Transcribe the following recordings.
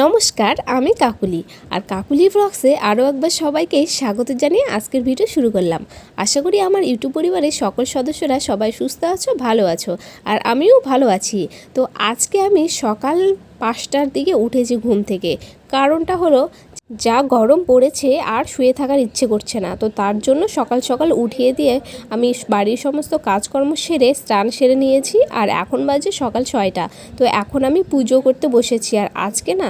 নমস্কার, আমি কাকুলি। আর কাকুলি ব্লগসে আরও একবার সবাইকে স্বাগত জানিয়ে আজকের ভিডিও শুরু করলাম। আশা করি আমার ইউটিউব পরিবারের সকল সদস্যরা সবাই সুস্থ আছো, ভালো আছো, আর আমিও ভালো আছি। তো আজকে আমি সকাল পাঁচটার দিকে উঠেছি ঘুম থেকে। কারণটা হলো, যা গরম পড়েছে আর শুয়ে থাকার ইচ্ছে করছে না। তো তার জন্য সকাল সকাল উঠিয়ে দিয়ে আমি বাড়ির সমস্ত কাজকর্ম সেরে স্নান সেরে নিয়েছি আর এখন বাজে সকাল ছয়টা। তো এখন আমি পুজো করতে বসেছি আর আজকে না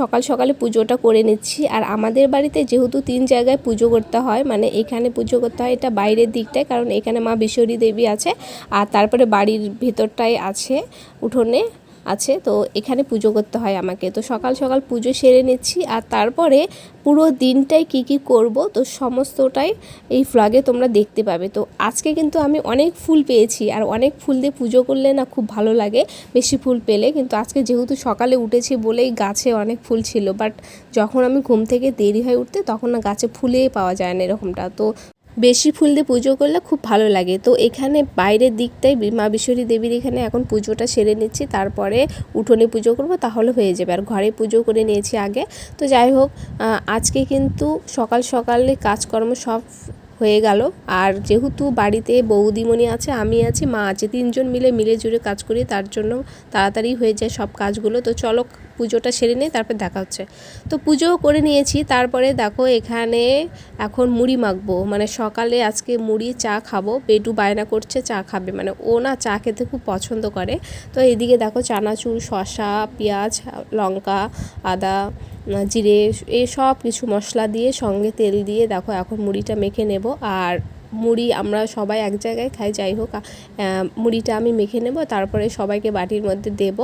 সকাল সকালে পুজোটা করে নিচ্ছি। আর আমাদের বাড়িতে যেহেতু তিন জায়গায় পুজো করতে হয় মানে এখানে পুজো করতে হয়, এটা বাইরের দিকটায়, কারণ এখানে মা বিশ্বরী দেবী আছে আর তারপরে বাড়ির ভেতরটায় আছে উঠোনে। আছে, তো এখানে পুজো করতে হয় আমাকে। তো সকাল সকাল পুজো সেরে নিচ্ছি আর তারপরে পুরো দিনটাই কি কি করব, তো সমস্তটাই এই ফ্লগে তোমরা দেখতে পাবে। তো আজকে কিন্তু আমি অনেক ফুল পেয়েছি আর অনেক ফুল দিয়ে পুজো করলে না খুব ভালো লাগে, বেশি ফুল পেলে। কিন্তু আজকে যেহেতু সকালে উঠেছি বলেই গাছে অনেক ফুল ছিল বাট যখন আমি ঘুম থেকে দেরি হয়ে উঠতে তখন না গাছে ফুলেই পাওয়া যায় না এরকমটা। তো বেশি ফুল দিয়ে পুজো করলে খুব ভালো লাগে। তো এখানে বাইরের দিকটাই মা বিশ্বরী দেবীর এখানে এখন পুজোটা সেরে নিচ্ছি, তারপরে উঠোনে পুজো করব, তাহলে হয়ে যাবে। আর ঘরে পুজো করে নিয়েছি আগে। তো যাই হোক আজকে কিন্তু সকাল সকালে কাজকর্ম সব হয়ে গেল। আর যেহেতু বাড়িতে বৌদিমণি আছে, আমি আছি, মা আছে, তিনজন মিলে মিলে জুড়ে কাজ করি, তার জন্য তাড়াতাড়ি হয়ে যায় সব কাজগুলো। তো চলো পুজোটা সেরে নিয়ে তারপর দেখা হচ্ছে। তো পুজোও করে নিয়েছি, তারপরে দেখো এখানে এখন মুড়ি মাখবো। মানে সকালে আজকে মুড়ি চা খাব পেটু বায়না করছে, চা খাবে। মানে ও না চা খেতে খুব পছন্দ করে। তো এদিকে দেখো চানাচুর, শসা, পেঁয়াজ, লঙ্কা, আদা, জিরে এই সব কিছু মশলা দিয়ে সঙ্গে তেল দিয়ে দেখো এখন মুড়িটা মেখে নেব। আর মুড়ি আমরা সবাই এক জায়গায় খাই, যাই হোক মুড়িটা আমি মেখে নেব, তারপরে সবাইকে বাটির মধ্যে দেব,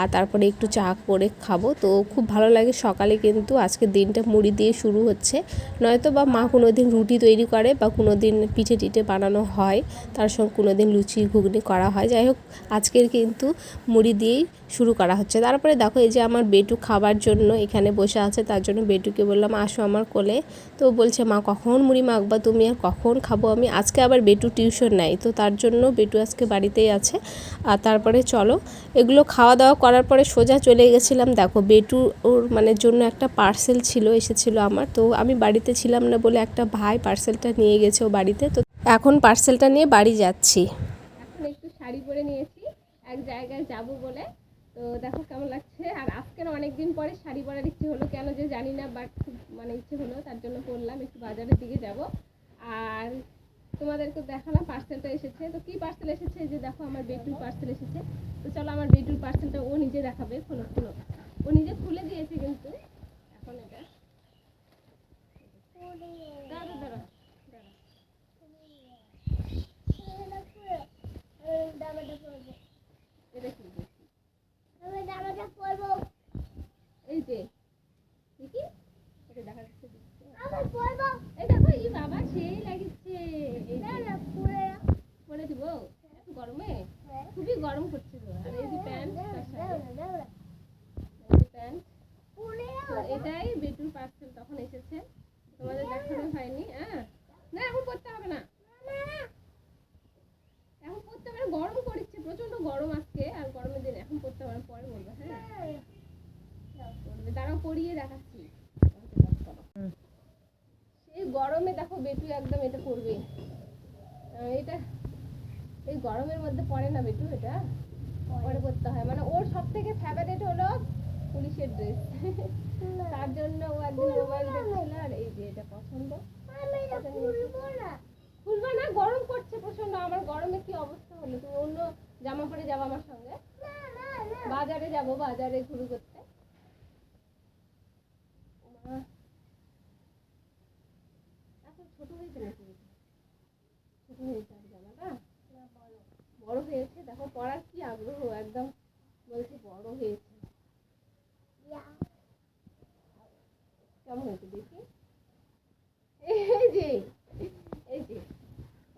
আর তারপরে একটু চা করে খাব। তো খুব ভালো লাগে সকালে কিন্তু আজকের দিনটা মুড়ি দিয়ে শুরু হচ্ছে। নয়তো বা মা কোনো দিন রুটি তৈরি করে বা কোনো দিন পিঠে টিঠে বানানো হয়, তার সঙ্গে কোনো দিন লুচি ঘুগনি করা হয়। যাই হোক, আজকের কিন্তু মুড়ি দিয়েই শুরু করা হচ্ছে। তারপরে দেখো, এই যে আমার বেটু খাবার জন্য এখানে বসে আছে, তার জন্য বেটুকে বললাম, আসো আমার কোলে। তো বলছে, মা, কখন মুড়ি মাখবা? তুমি আর কখন খাব? আমি আজকে আবার বেটু টিউশন নাই তো তার জন্য বেটু আজকে বাড়িতেই আছে। আর তারপরে চলো, এগুলো খাওয়া দাওয়া করার পরে সোজা চলে গেছিলাম। দেখো, বেটু ওর মানে জন্য একটা পার্সেল ছিল, এসেছিল আমার। তো আমি বাড়িতে ছিলাম না বলে একটা ভাই পার্সেলটা নিয়ে গেছে ও বাড়িতে। তো এখন পার্সেলটা নিয়ে বাড়ি যাচ্ছি। এখন একটু শাড়ি পরে নিয়েছি, এক জায়গায় যাব বলে। তো দেখো কেমন লাগছে। আর আজকে না অনেকদিন পরে শাড়ি পরার ইচ্ছে হলো কেন যে জানি না বাট খুব মানে ইচ্ছে হলো, তার জন্য পরলাম একটু বাজারের দিকে যাব। আর তোমাদেরকে দেখালাম পার্সেলটা এসেছে। তো কি পার্সেল এসেছে? যে দেখো, আমার বেডরুম পার্সেল এসেছে। তো চলো, আমার বেডরুম পার্সেলটা ও নিজে দেখাবে, খোলো খোলো। ও নিজে খুলে দিয়েছে কিন্তু। এখন এটা দাঁড়া এই যে দেখি এটা দেখা যাচ্ছে দেখছি। এই দেখো এই বাবা সেই লাগিচ্ছে এই যে, পরে দিব এত গরমে খুবই গরম করছে তো আর এই যে প্যান্ট তার সাথে এই যে প্যান্ট তো এটাই বেটুর পার্সেল তখন এসেছে। তোমাদের দেখানো হয়নি হ্যাঁ? না এখন পড়তে হবে না। এখন পড়তে হবে না গরম করছে প্রচণ্ড গরম আজকে আর গরমের দিন এখন পড়তে হবে না পরে বলব হ্যাঁ? পড়বে। দাঁড়াও পরিয়ে দেখাচ্ছি। এই গরমে দেখো বেটু একদম এটা আহ, এটা এই গরমের মধ্যে পড়ে না বেটু এটা? পরে পড়তে হয়। মানে ওর সব থেকে ফেভারিট হলো পুলিশের ড্রেস তার জন্য ও একদিন মোবাইল দেখছিল আর এই যে এটা পছন্দ খুলবা না গরম করছে প্রচণ্ড আমার গরমে কি অবস্থা হলো তুমি অন্য জামা পরে যাব আমার সঙ্গে। বাজারে যাব, বাজারে ঘুরু করতে। ছোট হয়েছে নাকি? ছোট হয়েছে আর জামাটা বড় হয়েছে, দেখো পড়ার কি আগ্রহ, একদম বলছে বড় হয়েছে। কেমন হয়েছে দেখি? এই যে এই যে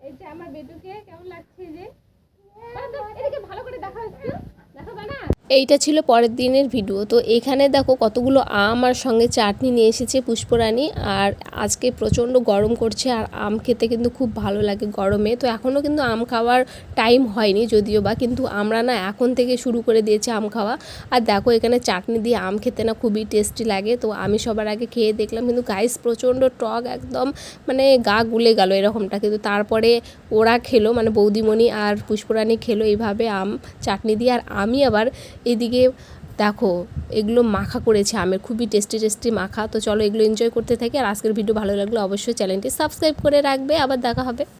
এই যে আমার বেটুকে কেমন লাগছে যে Arkadaşlar. এইটা ছিল পরের দিনের ভিডিও তো এখানে দেখো কতগুলো আম আর সঙ্গে চাটনি নিয়ে এসেছে পুষ্পরানী। আর আজকে প্রচণ্ড গরম করছে আর আম খেতে কিন্তু খুব ভালো লাগে গরমে। তো এখনও কিন্তু আম খাওয়ার টাইম হয়নি যদিও বা, কিন্তু আমরা না এখন থেকে শুরু করে দিয়েছি আম খাওয়া। আর দেখো এখানে চাটনি দিয়ে আম খেতে না খুবই টেস্টি লাগে। তো আমি সবার আগে খেয়ে দেখলাম, কিন্তু গাইস প্রচণ্ড টক একদম মানে গা গুলে গেল এরকমটা। কিন্তু তারপরে ওরা খেলো মানে বৌদিমণি আর পুষ্পরানী খেলো এইভাবে আম চাটনি দিয়ে। আর আমি আবার এদিকে দেখো, এগুলো মাখা করেছে আমের, খুবই টেস্টি টেস্টি মাখা। তো চলো এগুলো এনজয় করতে থাকি। আর আজকের ভিডিও ভালো লাগলে অবশ্যই চ্যানেলটি সাবস্ক্রাইব করে রাখবে। আবার দেখা হবে।